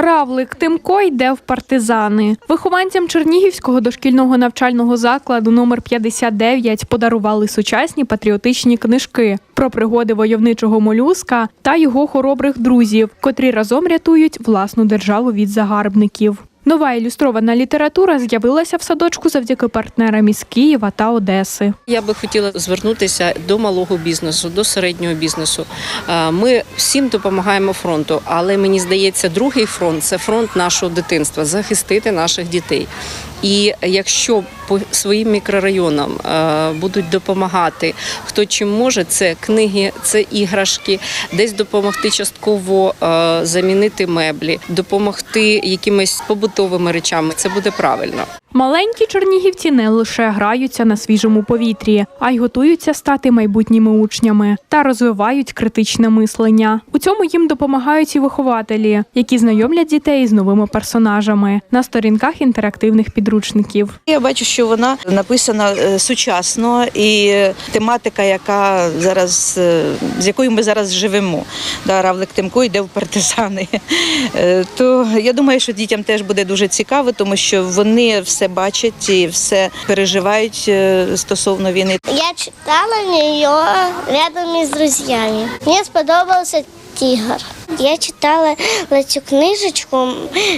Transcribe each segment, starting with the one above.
Равлик Тимко йде в партизани. Вихованцям Чернігівського дошкільного навчального закладу номер 59 подарували сучасні патріотичні книжки про пригоди войовничого молюска та його хоробрих друзів, котрі разом рятують власну державу від загарбників. Нова ілюстрована література з'явилася в садочку завдяки партнерам із Києва та Одеси. Я би хотіла звернутися до малого бізнесу, до середнього бізнесу. Ми всім допомагаємо фронту, але мені здається, другий фронт це фронт нашого дитинства захистити наших дітей. І якщо по своїм мікрорайонам е, будуть допомагати, хто чим може, це книги, це іграшки, десь допомогти частково е, замінити меблі, допомогти якимись побутовими речами. Це буде правильно. Маленькі чернігівці не лише граються на свіжому повітрі, а й готуються стати майбутніми учнями та розвивають критичне мислення. У цьому їм допомагають і вихователі, які знайомлять дітей з новими персонажами на сторінках інтерактивних підручників. Я бачу, що вона написана е, сучасно і тематика, яка зараз е, з якою ми зараз живемо. Да, Равлик Тимко йде в партизани. Е, То я думаю, що дітям теж буде дуже цікаво, тому що вони все бачать і все переживають е, стосовно війни. Я читала ее рядом із друзями. Мені сподобався тігр. Я читала цю книжечку,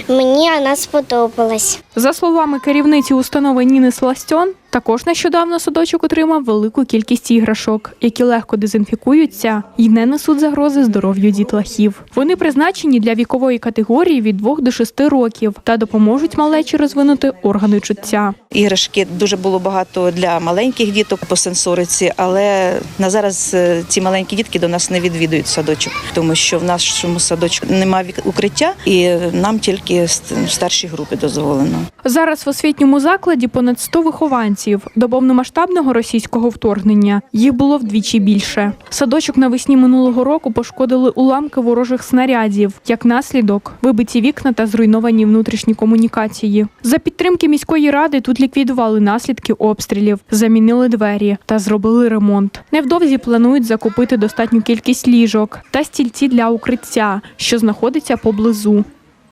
мені вона сподобалась. За словами керівниці установи Ніни Сластьон, також нещодавно садочок отримав велику кількість іграшок, які легко дезінфікуються і не несуть загрози здоров'ю дітлахів. Вони призначені для вікової категорії від 2 до 6 років та допоможуть малечі розвинути органи чуття. Іграшки дуже було багато для маленьких діток по сенсориці, але на зараз е, ці маленькі дітки до нас не відвідують садочок, тому що в нашому садочку немає укриття, і нам тільки старші групи дозволено. Зараз в освітньому закладі понад 100 вихованців. До повномасштабного російського вторгнення їх було вдвічі більше. Садочок навесні минулого року пошкодили уламки ворожих снарядів. Як наслідок, вибиті вікна та зруйновані внутрішні комунікації. За підтримки міської ради тут ліквідували наслідки обстрілів, замінили двері та зробили ремонт. Невдовзі планують закупити достатню кількість ліжок та стільці для укриття, що знаходиться поблизу.